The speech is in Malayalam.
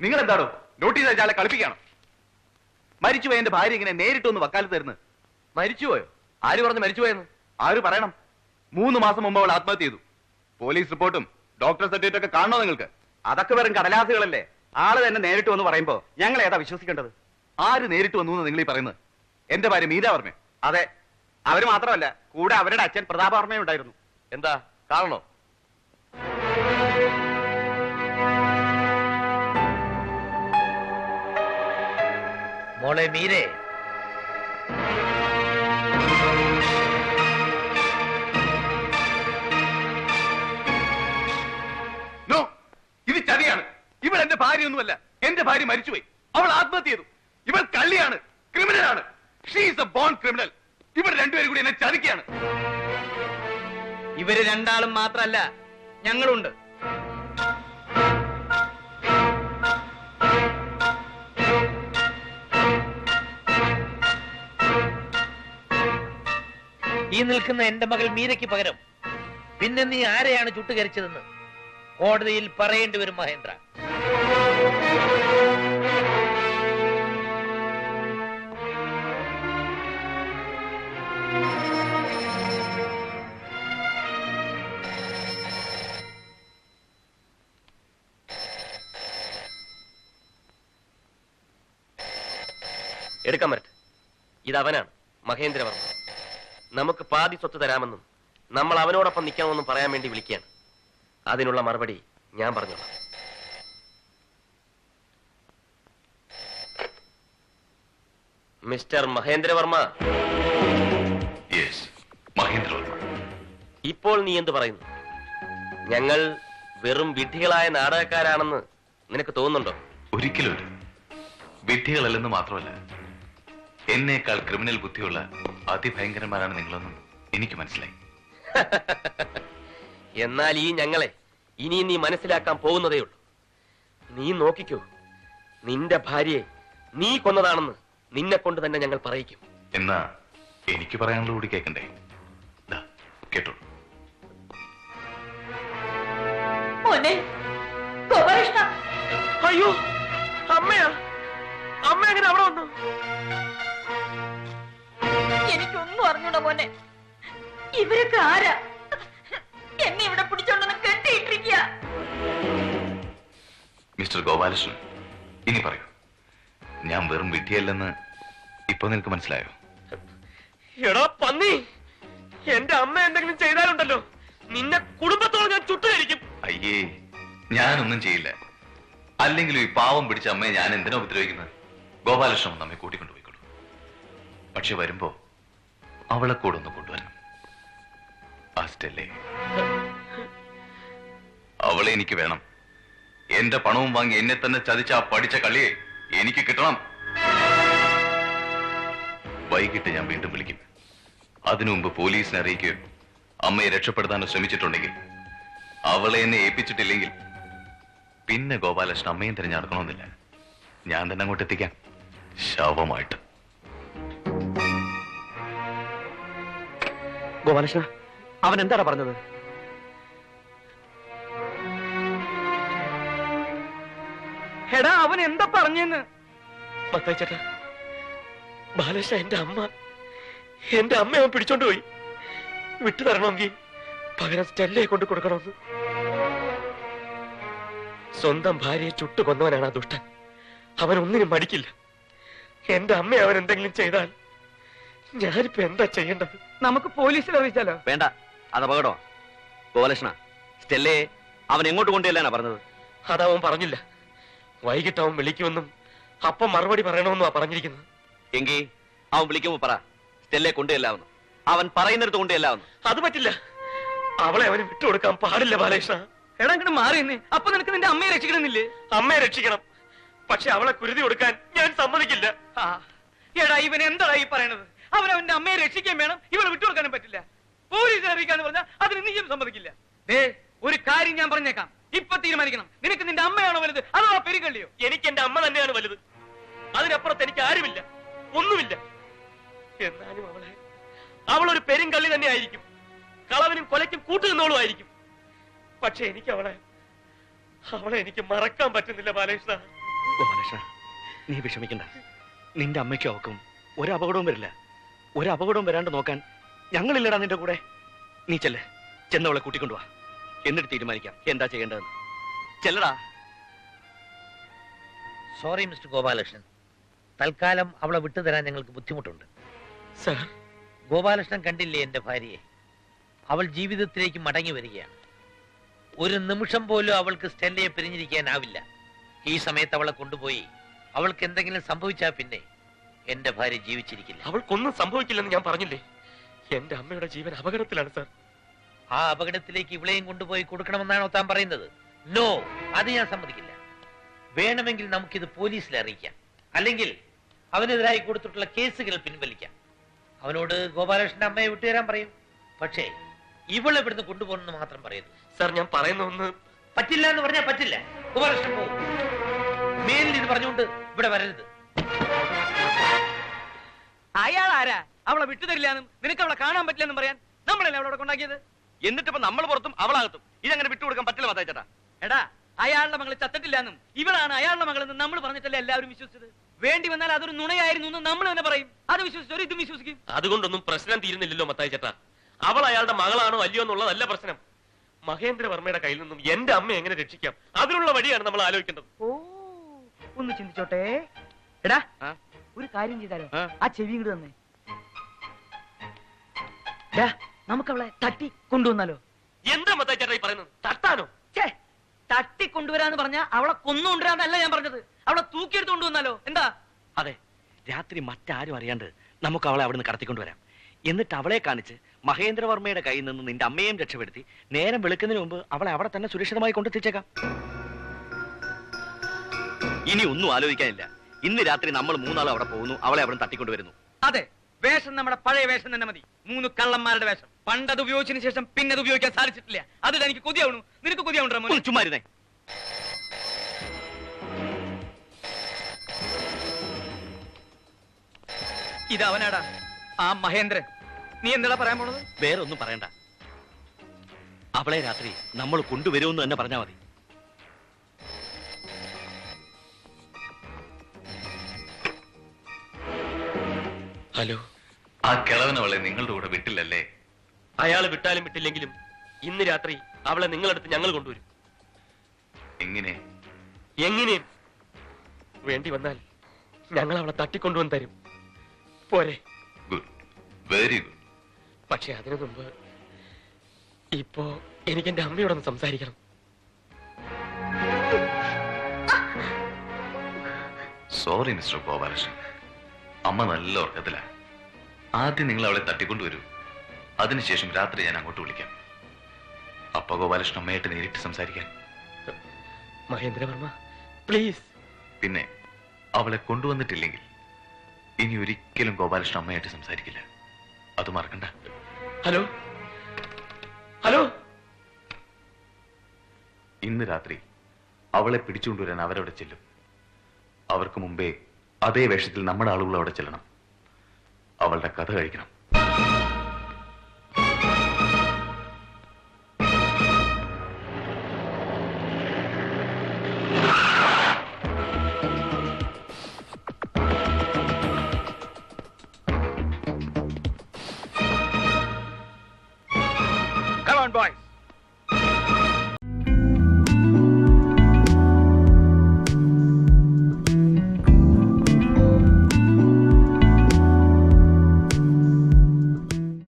നിങ്ങൾ എന്താണോ നോട്ടീസ് അയച്ചാലെ കളിപ്പിക്കണം മരിച്ചുപോയ എന്റെ ഭാര്യ ഇങ്ങനെ നേരിട്ടൊന്ന് വക്കാലത്ത് തരുന്നത് മരിച്ചുപോയോ ആര് പറഞ്ഞു മരിച്ചുപോയെന്ന് ആര് പറയണം? മൂന്ന് മാസം മുമ്പ് അവൾ ആത്മഹത്യ ചെയ്തു. പോലീസ് റിപ്പോർട്ടും ഡോക്ടർ സർട്ടിഫിക്കറ്റ് ഒക്കെ കാണണോ നിങ്ങൾക്ക്? അതൊക്കെ വെറും കടലാസുകളല്ലേ? ആൾ തന്നെ നേരിട്ട് വന്ന് പറയുമ്പോ ഞങ്ങൾ ഏതാ വിശ്വസിക്കേണ്ടത്? ആര് നേരിട്ട് വന്നു നിങ്ങൾ ഈ പറയുന്നത്? എന്റെ ഭാര്യ മീര വർമ്മ അതെ. അവർ മാത്രമല്ല കൂടെ അവരുടെ അച്ഛൻ പ്രതാപവർമ്മയും ഉണ്ടായിരുന്നു. എന്താ? കാണണോ? മോളെ മീരെ. നോ ഇത് ചതിയാണ്. ഇവൾ എന്റെ ഭാര്യയൊന്നുമല്ല. എന്റെ ഭാര്യ മരിച്ചുപോയി. അവൾ ആത്മഹത്യ ചെയ്തു. ഇവൾ കള്ളിയാണ് ക്രിമിനലാണ്. ഷീസ് എ ബോൺ ക്രിമിനൽ ഇവർ രണ്ടുപേരും കൂടി എന്നെ ചതിക്കുകയാണ്. ഇവർ രണ്ടാളും മാത്രല്ല ഞങ്ങളുണ്ട്. ഈ നിൽക്കുന്ന എന്റെ മകൾ മീരയ്ക്ക് പകരം പിന്നെ നീ ആരെയാണ് ചുട്ടുകരിച്ചതെന്ന് കോടതിയിൽ പറയേണ്ടി വരും മഹേന്ദ്ര. എടുക്കാൻ പറ്റ. ഇത് അവനാണ് മഹേന്ദ്രവർമ്മ. നമുക്ക് പാതി സ്വത്ത് തരാമെന്നും നമ്മൾ അവനോടൊപ്പം നിൽക്കാമെന്നും പറയാൻ വേണ്ടി വിളിക്കുകയാണ്. അതിനുള്ള മറുപടി ഞാൻ പറഞ്ഞു മിസ്റ്റർ മഹേന്ദ്രവർമ്മ. മഹേന്ദ്രവർമ്മ. ഇപ്പോൾ നീ എന്ത് പറയുന്നു? ഞങ്ങൾ വെറും വിഡ്ഢികളായ നാടകക്കാരാണെന്ന് നിനക്ക് തോന്നുന്നുണ്ടോ? ഒരിക്കലും വിഡ്ഢികളല്ലെന്ന് മാത്രമല്ല എന്നേക്കാൾ ക്രിമിനൽ ബുദ്ധിയുള്ള അതിഭയങ്കരന്മാരാണ് നിങ്ങളെന്നും എനിക്ക് മനസ്സിലായി. എന്നാൽ ഈ ഞങ്ങളെ ഇനി നീ മനസ്സിലാക്കാൻ പോകുന്നതേ ഉള്ളൂ. നീ നോക്കിക്കോ നിന്റെ ഭാര്യയെ നീ കൊന്നതാണെന്ന് നിന്നെ കൊണ്ട് തന്നെ ഞങ്ങൾ പറയിക്കും. എന്നാ എനിക്ക് പറയാനുള്ള കൂടി കേൾക്കണ്ടേ കേട്ടോ. അയ്യോ അമ്മയാ അമ്മ എങ്ങനെ അവിടെ വന്നു? എനിക്കൊന്നും അറിഞ്ഞൂടാ മോനെ. ഇവരൊക്കെ ആരാ? എന്നെ ഇവിടെ പിടിച്ചോണ്ടെന്ന് കെട്ടിയിട്ടിരിക്കുക മിസ്റ്റർ ഗോപാലകൃഷ്ണൻ ഇനി പറയൂ. ഞാൻ വെറും വിഡ്ഢിയല്ലെന്ന് ഇപ്പൊ നിനക്ക് മനസ്സിലായോ? എടാ പന്നി എന്റെ അമ്മ എന്തെങ്കിലും ചെയ്താലുണ്ടല്ലോ. നിന്നെ കുടുംബത്തോളം ഞാൻ ചുട്ടുകരിക്കും അയ്യേ ഞാനൊന്നും ചെയ്യില്ല. അല്ലെങ്കിലും ഈ പാവം പിടിച്ച അമ്മയെ ഞാൻ എന്തിനാ ഉപദ്രവിക്കുന്നത്? ഗോപാലകൃഷ്ണൻ നമ്മെ കൂട്ടിക്കൊണ്ടുപോയിക്കോളൂ. പക്ഷെ വരുമ്പോ അവളെ കൂടെ ഒന്ന് കൊണ്ടുവരണം ആ അവളെ എനിക്ക് വേണം. എന്റെ പണവും വാങ്ങി എന്നെ തന്നെ ചതിച്ച ആ പഠിച്ച കളിയെ എനിക്ക് കിട്ടണം. വൈകിട്ട് ഞാൻ വീണ്ടും വിളിക്കും. അതിനു മുമ്പ് പോലീസിനെ അറിയിക്കുകയോ അമ്മയെ രക്ഷപ്പെടുത്താനോ ശ്രമിച്ചിട്ടുണ്ടെങ്കിൽ അവളെ എന്നെ ഏൽപ്പിച്ചിട്ടില്ലെങ്കിൽ പിന്നെ ഗോപാലകൃഷ്ണൻ അമ്മയും തിരഞ്ഞെടുക്കണമെന്നില്ല. ഞാൻ തന്നെ അങ്ങോട്ട് എത്തിക്കാം. ശവമായിട്ട്. ഗോപാലകൃഷ്ണ അവൻ എന്താണ് പറഞ്ഞത്? എടാ അവൻ എന്താ പറഞ്ഞെന്ന്? മത്തായി ചേട്ടാ ബാലകൃഷ്ണ എന്റെ അമ്മ എന്റെ അമ്മ അവൻ പിടിച്ചോണ്ട് പോയി. വിട്ടു തരണമെങ്കിൽ പകരം സ്റ്റെല്ലയെ കൊണ്ട് കൊടുക്കണമെന്ന്. സ്വന്തം ഭാര്യയെ ചുട്ടു കൊന്നവനാണ് ആ ദുഷ്ടൻ. അവൻ ഒന്നിനും മടിക്കില്ല. എന്റെ അമ്മ അവൻ എന്തെങ്കിലും ചെയ്താൽ ഞാനിപ്പോ എന്താ ചെയ്യേണ്ടത്? നമുക്ക് പോലീസിൽ അറിയിച്ചാലോ? വേണ്ട അത് അപകടോ ഗോപാലകൃഷ്ണ സ്റ്റെല്ലയെ അവൻ എങ്ങോട്ട് കൊണ്ടുചെല്ലാനാ പറഞ്ഞത്? അതവൻ പറഞ്ഞില്ല. വൈകിട്ട് അവൻ വിളിക്കുമെന്നും അപ്പം മറുപടി പറയണമെന്നുമാ പറഞ്ഞിരിക്കുന്നത്. എങ്കിൽ അവൻ വിളിക്കുമ്പോ പറ. സ്റ്റെല്ലയെ കൊണ്ടുവല്ലാവുന്നു അവൻ പറയുന്നിടത്ത് കൊണ്ടുവല്ലാവുന്നു അത് പറ്റില്ല. അവളെ അവന് വിട്ടുകൊടുക്കാൻ പാടില്ല ബാലകൃഷ്ണ. എടാ ഇങ്ങോട്ട് മാറി നിന്നേ. അപ്പൊ നിനക്ക് നിന്റെ അമ്മയെ രക്ഷിക്കണമെന്നില്ലേ? അമ്മയെ രക്ഷിക്കണം. പക്ഷെ അവളെ കുരുതി കൊടുക്കാൻ ഞാൻ സമ്മതിക്കില്ല. ആ. എടാ ഇവൻ എന്താടാ ഈ പറയണത്? അവൻ അവന്റെ അമ്മയെ രക്ഷിക്കാൻ വേണം. ഇവളെ വിട്ടുകൊടുക്കാനും പറ്റില്ല. പോലീസിനെ അറിയിക്കാന്ന് പറഞ്ഞാൽ അതിന് നീയും സമ്മതിക്കില്ല. ദേ ഒരു കാര്യം ഞാൻ പറഞ്ഞേക്കാം. ഇപ്പൊ തീരുമാനിക്കണം. നിനക്ക് നിന്റെ അമ്മയാണോ വലുത്? അതോ ആ പെരുകള്ളിയോ എനിക്ക് എന്റെ അമ്മ തന്നെയാണ് വലുത്. അതിനപ്പുറത്ത് എനിക്ക് ആരുമില്ല. ഒന്നുമില്ല. എന്നാലും അവളെ അവൾ ഒരു പെരുങ്കള്ളി തന്നെ ആയിരിക്കും കളവിനും കൊലയ്ക്കും കൂട്ടുനിന്നോളും ആയിരിക്കും പക്ഷെ എനിക്ക് അവളെ അവളെ എനിക്ക് മറക്കാൻ പറ്റുന്നില്ല ബാലകൃഷ്ണ. ഗോപാലകൃഷ്ണ നീ വിഷമിക്കണ്ട. നിന്റെ അമ്മയ്ക്കും അവക്കും ഒരു അപകടവും വരില്ല. ഒരു അപകടവും വരാണ്ട് നോക്കാൻ ഞങ്ങളില്ലടാ നിന്റെ കൂടെ. നീ ചെല്ല്. ചെന്നവളെ കൂട്ടിക്കൊണ്ടുവാ എന്നിട്ട് തീരുമാനിക്കാം. എന്താ ചെയ്യേണ്ടതെന്ന്. ചെല്ലടാ. Sorry mister Gopalakrishnan. തൽക്കാലം അവളെ വിട്ടുതരാൻ ഞങ്ങൾക്ക് ബുദ്ധിമുട്ടുണ്ട്. സർ. ഗോപാലകൃഷ്ണൻ കണ്ടില്ലേ എന്റെ ഭാര്യയെ? അവൾ ജീവിതത്തിലേക്ക് മടങ്ങി വരികയാണ്. ഒരു നിമിഷം പോലും അവൾക്ക് സ്റ്റെല്ലയെ പിരിഞ്ഞിരിക്കാനാവില്ല. ഈ സമയത്ത് അവളെ കൊണ്ടുപോയി അവൾക്ക് എന്തെങ്കിലും സംഭവിച്ചാൽ പിന്നെ എന്റെ ഭാര്യ ജീവിച്ചിരിക്കില്ല. അവൾക്കൊന്നും സംഭവിക്കില്ലെന്ന് ഞാൻ പറഞ്ഞില്ലേ? എന്റെ അമ്മയുടെ ജീവൻ അപകടത്തിലാണ് സാർ. ആ അപകടത്തിലേക്ക് ഇവളെയും കൊണ്ടുപോയി കൊടുക്കണമെന്നാണോ താൻ പറയുന്നത്? നോ അത് ഞാൻ സമ്മതിക്കില്ല. വേണമെങ്കിൽ നമുക്കിത് പോലീസിൽ അറിയിക്കാം. അല്ലെങ്കിൽ അവനെതിരായി കൊടുത്തിട്ടുള്ള കേസുകൾ പിൻവലിക്കാം. അവനോട് ഗോപാലകൃഷ്ണന്റെ അമ്മയെ വിട്ടുതരാൻ പറയും. പക്ഷേ ഇവളെ ഇവിടുന്ന് കൊണ്ടുപോകണമെന്ന് മാത്രം പറയുന്നു സാർ ഞാൻ പറയുന്ന ഒന്ന് പറ്റില്ല എന്ന് പറഞ്ഞാൽ പറ്റില്ല. ഗോപാലകൃഷ്ണൻ പോകും മേലിൽ ഇത് പറഞ്ഞുകൊണ്ട് ഇവിടെ വരരുത്. അയാൾ ആരാ അവളെ വിട്ടുതരില്ലാന്നും നിനക്ക് അവളെ കാണാൻ പറ്റില്ലെന്നും പറയാൻ നമ്മളല്ലേ അവളോട് കൊണ്ടാക്കിയത്? എന്നിട്ടിപ്പോ നമ്മൾ പുറത്തും അവളാകത്തും. ഇതങ്ങനെ വിട്ടുകൊടുക്കാൻ പറ്റില്ല മത്തായി ചേട്ടാ. എടാ അയാളുടെ മകൾ ചത്തിട്ടില്ലാന്നും ഇവളാണ് അയാളുടെ മകളെന്ന് നമ്മൾ പറഞ്ഞിട്ടല്ലേ എല്ലാവരും വിശ്വസിച്ചത്? വേണ്ടി വന്നാൽ അതൊരു നുണയായിരുന്നു എന്ന് നമ്മൾ തന്നെ പറയും. അത് വിശ്വസിച്ചവർ ഇതും വിശ്വസിക്കും. അതുകൊണ്ടൊന്നും പ്രശ്നം തീരുന്നില്ലല്ലോ മത്തായി ചേട്ടാ. അവൾ അയാളുടെ മകളാണോ അല്ലയോ എന്നുള്ളതല്ല പ്രശ്നം. മഹേന്ദ്രവർമ്മയുടെ കയ്യിൽ നിന്നും എന്റെ അമ്മ എങ്ങനെ രക്ഷിക്കാം? അതിനുള്ള വഴിയാണ് നമ്മൾ ആലോചിക്കേണ്ടത്. ഓ ഒന്ന് ചിന്തിച്ചോട്ടെ. എടാ? ഒരു കാര്യം ചെയ്താലോ? ആ. ചെവി ഇങ്ങോട്ട് തന്നെ. നമുക്ക് അവളെ തട്ടി കൊണ്ടുവന്നാലോ? എന്താ മത്തായി ചേട്ടാ പറയുന്നത്? തട്ടാനോ? ഛേ തട്ടി കൊണ്ടുവരാന്ന് പറഞ്ഞ അവളെ കൊന്നു കൊന്നുകൊണ്ടുവരാന്നല്ല ഞാൻ പറഞ്ഞത്. അവളെ തൂക്കിയെടുത്ത് കൊണ്ടുവന്നാലോ? എന്താ? അതെ രാത്രി മറ്റാരും അറിയാണ്ട് നമുക്ക് അവളെ അവിടെ നിന്ന് കടത്തിക്കൊണ്ടുവരാം. എന്നിട്ട് അവളെ കാണിച്ച് മഹേന്ദ്രവർമ്മയുടെ കയ്യിൽ നിന്ന് നിന്റെ അമ്മയെയും രക്ഷപ്പെടുത്തി നേരം വെളുക്കുന്നതിന് മുമ്പ് അവളെ അവിടെ തന്നെ സുരക്ഷിതമായി കൊണ്ടെത്തിച്ചേക്കാം. ഇനി ഒന്നും ആലോചിക്കാനില്ല. ഇന്ന് രാത്രി നമ്മൾ മൂന്നാളും അവിടെ പോകുന്നു. അവളെ അവിടെ തട്ടിക്കൊണ്ടുവരുന്നു. അതെ വേഷം നമ്മുടെ പഴയ വേഷം തന്നെ മതി. മൂന്ന് കള്ളന്മാരുടെ വേഷം. പണ്ടത് ഉപയോഗിച്ചതിന് ശേഷം പിന്നെ അത് ഉപയോഗിക്കാൻ സാധിച്ചിട്ടില്ല. അതിൽ എനിക്ക് കൊതിയാവണു. നിനക്ക് കൊതിയാവുണ്ടോ ചുമ്മാരുന്നേ ഇത് അവനാടാ ആ മഹേന്ദ്രൻ. നീ എന്താ പറയാൻ പോണത്? വേറെ ഒന്നും പറയണ്ട. അവളെ രാത്രി നമ്മൾ കൊണ്ടുവരുമെന്ന് തന്നെ പറഞ്ഞാൽ മതി. ഹലോ. ആ കിളവനവളെ നിങ്ങളുടെ കൂടെ വിട്ടില്ലല്ലേ? അയാൾ വിട്ടാലും വിട്ടില്ലെങ്കിലും ഇന്ന് രാത്രി അവളെ നിങ്ങളടുത്ത് ഞങ്ങൾ കൊണ്ടുവരും. എങ്ങനെ? എങ്ങനെയും വേണ്ടി വന്നാൽ ഞങ്ങൾ അവളെ തട്ടിക്കൊണ്ടുവന്ന് തരും. പോരെ. ഗുഡ്. Very good. പക്ഷെ അതിനു മുമ്പ് ഇപ്പോ എനിക്ക് എന്റെ അമ്മയോടൊന്ന് സംസാരിക്കണം. Sorry mister Gopalakrishnan. അമ്മ നല്ല ഉറക്കത്തില. ആദ്യം നിങ്ങൾ അവളെ തട്ടിക്കൊണ്ടുവരൂ അതിനുശേഷം രാത്രി ഞാൻ അങ്ങോട്ട് വിളിക്കാം. അപ്പ ഗോപാലകൃഷ്ണൻ അമ്മയായിട്ട് നേരിട്ട് സംസാരിക്കാൻ. മഹേന്ദ്രവർമ്മ പ്ലീസ്. പിന്നെ അവളെ കൊണ്ടുവന്നിട്ടില്ലെങ്കിൽ ഇനി ഒരിക്കലും ഗോപാലകൃഷ്ണൻ അമ്മയായിട്ട് സംസാരിക്കില്ല. അത് മറക്കണ്ട. ഹലോ? ഹലോ? ഇന്ന് രാത്രി അവളെ പിടിച്ചുകൊണ്ടുവരാൻ അവരവിടെ ചെല്ലും. അവർക്ക് മുമ്പേ അതേ വേഷത്തിൽ നമ്മുടെ ആളുകൾ അവിടെ ചെല്ലണം അവളുടെ കഥ കഴിക്കണം Come on, boys.